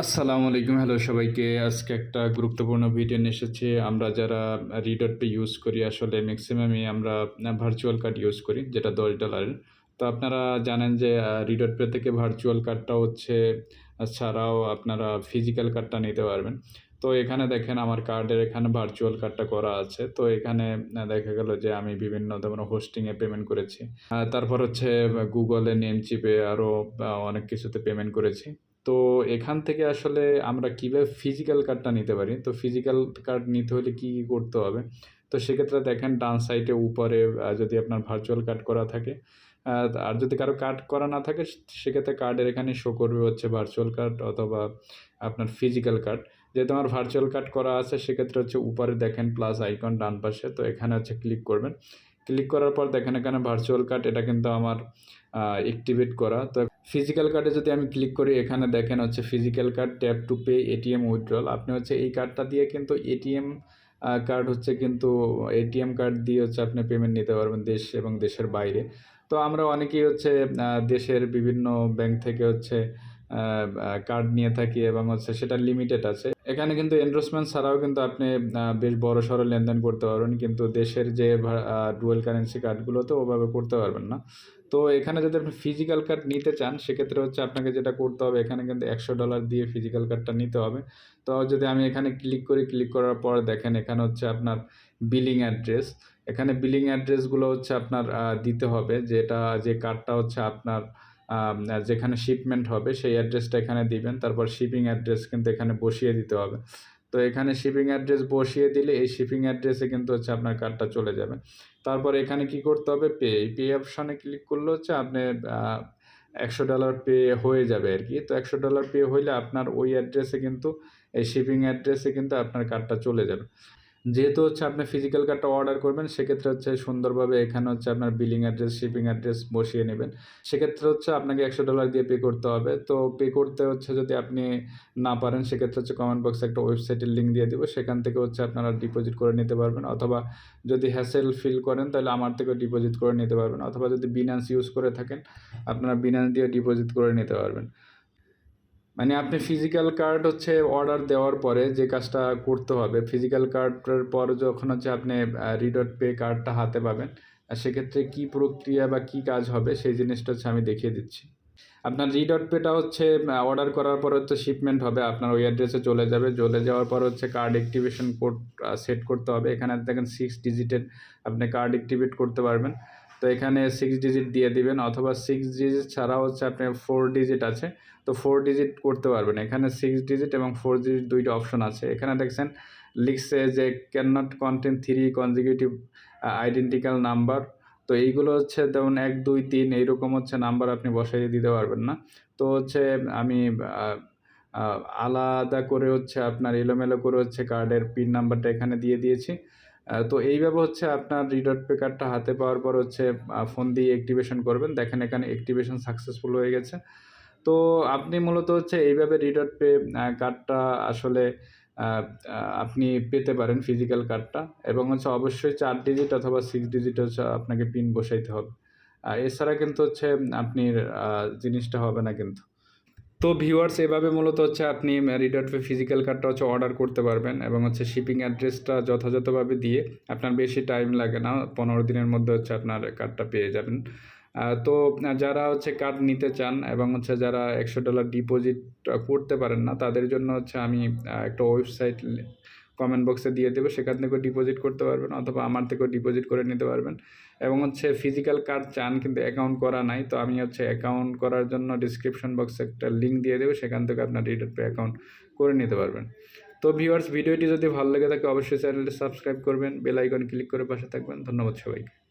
আসসালামু আলাইকুম। হ্যালো সবাইকে। আজকে একটা গুরুত্বপূর্ণ ভিডিও নিয়ে এসেছি। আমরা যারা রিডট পে ইউজ করি, আসলে ম্যাক্সিমামই আমরা ভার্চুয়াল কার্ড ইউজ করি, যেটা দশ ডলারের তো আপনারা জানেন যে রিডট পে থেকে ভার্চুয়াল কার্ডটা হচ্ছে ছাড়াও আপনারা ফিজিক্যাল কার্ডটা নিতে পারবেন। তো এখানে দেখেন আমার কার্ডের এখানে ভার্চুয়াল কার্ডটা করা আছে। তো এখানে দেখা গেল যে আমি বিভিন্ন ধরনের হোস্টিংয়ে পেমেন্ট করেছি। তারপর হচ্ছে গুগলে নেম চিপে আরও অনেক কিছুতে পেমেন্ট করেছি। তো এখান থেকে আসলে আমরা কীভাবে ফিজিক্যাল কার্ডটা নিতে পারি? তো ফিজিক্যাল কার্ড নিতে হলে কী কী করতে হবে? তো সেক্ষেত্রে দেখেন ডান সাইডে উপরে যদি আপনার ভার্চুয়াল কার্ড করা থাকে আর যদি কারও কার্ড করা না থাকে, সেক্ষেত্রে কার্ডের এখানে শো করবে হচ্ছে ভার্চুয়াল কার্ড অথবা আপনার ফিজিক্যাল কার্ড যেহেতু আমার ভার্চুয়াল কার্ড করা আছে, সেক্ষেত্রে হচ্ছে উপরে দেখেন প্লাস আইকন ডান পাশে, তো এখানে হচ্ছে ক্লিক করবেন। ক্লিক করার পর দেখেন এখানে ভার্চুয়াল কার্ড এটা কিন্তু আমার অ্যাক্টিভেট করা। তো ফিজিক্যাল কার্ডে যদি আমি ক্লিক করি, এখানে দেখেন হচ্ছে physical card tap to pay ATM withdrawal আপনি হচ্ছে এই কার্ডটা দিয়ে কিন্তু এটিএম কার্ড হচ্ছে কিন্তু এটিএম কার্ড দিয়ে হচ্ছে আপনি পেমেন্ট নিতে পারবেন দেশ এবং দেশের বাইরে। তো আমরা অনেকেই হচ্ছে দেশের বিভিন্ন ব্যাংক থেকে হচ্ছে কার্ড নিয়ে থাকি এবং হচ্ছে সেটা লিমিটেড আছে। এখানে কিন্তু এনরোসমেন্ট ছাড়াও কিন্তু আপনি বেশ বড় সড়ো লেনদেন করতে পারবেন, কিন্তু দেশের যে ডুয়েল কারেন্সি কার্ডগুলো তো ওভাবে করতে পারবেন না। তো এখানে যদি আপনি ফিজিক্যাল কার্ড নিতে চান, সেক্ষেত্রে হচ্ছে আপনাকে যেটা করতে হবে, এখানে কিন্তু একশো ডলার দিয়ে ফিজিক্যাল কার্ডটা নিতে হবে। তো যদি আমি এখানে ক্লিক করি ক্লিক করার পর দেখেন এখানে হচ্ছে আপনার বিলিং অ্যাড্রেস এখানে বিলিং অ্যাড্রেসগুলো হচ্ছে আপনার দিতে হবে, যেটা, যে কার্ডটা হচ্ছে আপনার যেখানে শিপমেন্ট হবে সেই অ্যাড্রেসটা এখানে দিবেন, তারপর শিপিং অ্যাড্রেস কিন্তু এখানে বসিয়ে দিতে হবে। তো এখানে শিপিং অ্যাড্রেস বসিয়ে দিলে এই শিপিং অ্যাড্রেসে কিন্তু হচ্ছে আপনার কার্ডটা চলে যাবে। তারপর এখানে কি করতে হবে? পে পে অপশানে ক্লিক করলে হচ্ছে আপনি একশো ডলার পে হয়ে যাবে আর কি। তো একশো ডলার পে হইলে আপনার ওই অ্যাড্রেসে কিন্তু, এই শিপিং অ্যাড্রেসে কিন্তু আপনার কার্ডটা চলে যাবে। যেহেতু হচ্ছে আপনি ফিজিক্যাল কার্ডটা অর্ডার করবেন, সেক্ষেত্রে হচ্ছে সুন্দরভাবে এখানে হচ্ছে আপনার বিলিং অ্যাড্রেস শিপিং অ্যাড্রেস বসিয়ে নেবেন। সেক্ষেত্রে হচ্ছে আপনাকে একশো ডলার দিয়ে পে করতে হবে। তো পে করতে হচ্ছে যদি আপনি না পারেন, সেক্ষেত্রে হচ্ছে কমেন্ট বক্সে একটা ওয়েবসাইটের লিঙ্ক দিয়ে দেবো। সেখান থেকে হচ্ছে আপনারা ডিপোজিট করে নিতে পারবেন। অথবা যদি হ্যাসেল ফিল করেন, তাহলে আমার থেকে ডিপোজিট করে নিতে পারবেন। অথবা যদি বিনান্স ইউজ করে থাকেন, আপনারা বিনান্স দিয়ে ডিপোজিট করে নিতে পারবেন। মানে আপনি ফিজিক্যাল কার্ড হচ্ছে অর্ডার দেওয়ার পরে যে কাজটা করতে হবে ফিজিক্যাল কার্ডের পর যখন হচ্ছে আপনি রিডট পে কার্ডটা হাতে পাবেন সেক্ষেত্রে কী প্রক্রিয়া বা কী কাজ হবে সেই জিনিসটা হচ্ছে আমি দেখিয়ে দিচ্ছি। আপনার রিডট পেটা হচ্ছে অর্ডার করার পর হচ্ছে শিপমেন্ট হবে, আপনার ওই অ্যাড্রেসে চলে যাবে, চলে যাওয়ার পর হচ্ছে কার্ড অ্যাক্টিভেশন কোড সেট করতে হবে, এখানে দেখেন সিক্স ডিজিটের আপনি কার্ড অ্যাক্টিভেট করতে পারবেন। তো এখানে সিক্স ডিজিট দিয়ে দিবেন অথবা সিক্স ডিজিট ছাড়া হচ্ছে আপনার ফোর ডিজিট আছে। তো ফোর ডিজিট করতে পারবেন। এখানে সিক্স ডিজিট এবং ফোর ডিজিট দুইটা অপশন আছে। এখানে দেখছেন, লিখছে যে can not content three consecutive identical number তো এইগুলো হচ্ছে যেমন এক, দুই, তিন, এইরকম হচ্ছে নাম্বার আপনি বসাই দিতে পারবেন না। তো হচ্ছে আমি আলাদা করে হচ্ছে আপনার এলোমেলো করে হচ্ছে কার্ডের পিন নাম্বারটা এখানে দিয়ে দিয়েছি। তো এইভাবে হচ্ছে আপনার রিডট পে কার্ডটা হাতে পাওয়ার পর হচ্ছে ফোন দিয়ে অ্যাক্টিভেশন করবেন। দেখেন এখানে অ্যাক্টিভেশন সাকসেসফুল হয়ে গেছে। তো আপনি মূলত হচ্ছে এইভাবে রিডট পে কার্ডটা আসলে আপনি পেতে পারেন ফিজিক্যাল কার্ডটা এবং হচ্ছে অবশ্যই চার ডিজিট অথবা সিক্স ডিজিট হচ্ছে আপনাকে পিন বসাইতে হবে। এছাড়া কিন্তু হচ্ছে আপনি জিনিসটা হবে না কিন্তু। তো ভিউয়ার্স এভাবে মূলত হচ্ছে আপনি রিডট ফিজিক্যাল কার্ডটা হচ্ছে অর্ডার করতে পারবেন এবং হচ্ছে শিপিং অ্যাড্রেসটা যথাযথভাবে দিয়ে আপনার বেশি টাইম লাগে না, পনেরো দিনের মধ্যে হচ্ছে আপনার কার্ডটা পেয়ে যাবেন। তো যারা হচ্ছে কার্ড নিতে চান এবং হচ্ছে যারা একশো ডলার ডিপোজিট করতে পারেন না, তাদের জন্য হচ্ছে আমি একটা ওয়েবসাইট কমেন্ট বক্সে দিয়ে দেবো, সেখান থেকেও ডিপোজিট করতে পারবেন অথবা আমার থেকেও ডিপোজিট করে নিতে পারবেন। এবং হচ্ছে ফিজিক্যাল কার্ড চান, কিন্তু অ্যাকাউন্ট করা নাই, তো আমি হচ্ছে অ্যাকাউন্ট করার জন্য ডিসক্রিপশন বক্সে একটা লিঙ্ক দিয়ে দেবো, সেখান থেকে আপনার রিটার্ন পে অ্যাকাউন্ট করে নিতে পারবেন। তো ভিউয়ার্স ভিডিওটি যদি ভালো লেগে থাকে, অবশ্যই চ্যানেলটি সাবস্ক্রাইব করবেন বেল আইকন ক্লিক করে পাশে থাকবেন। ধন্যবাদ সবাইকে।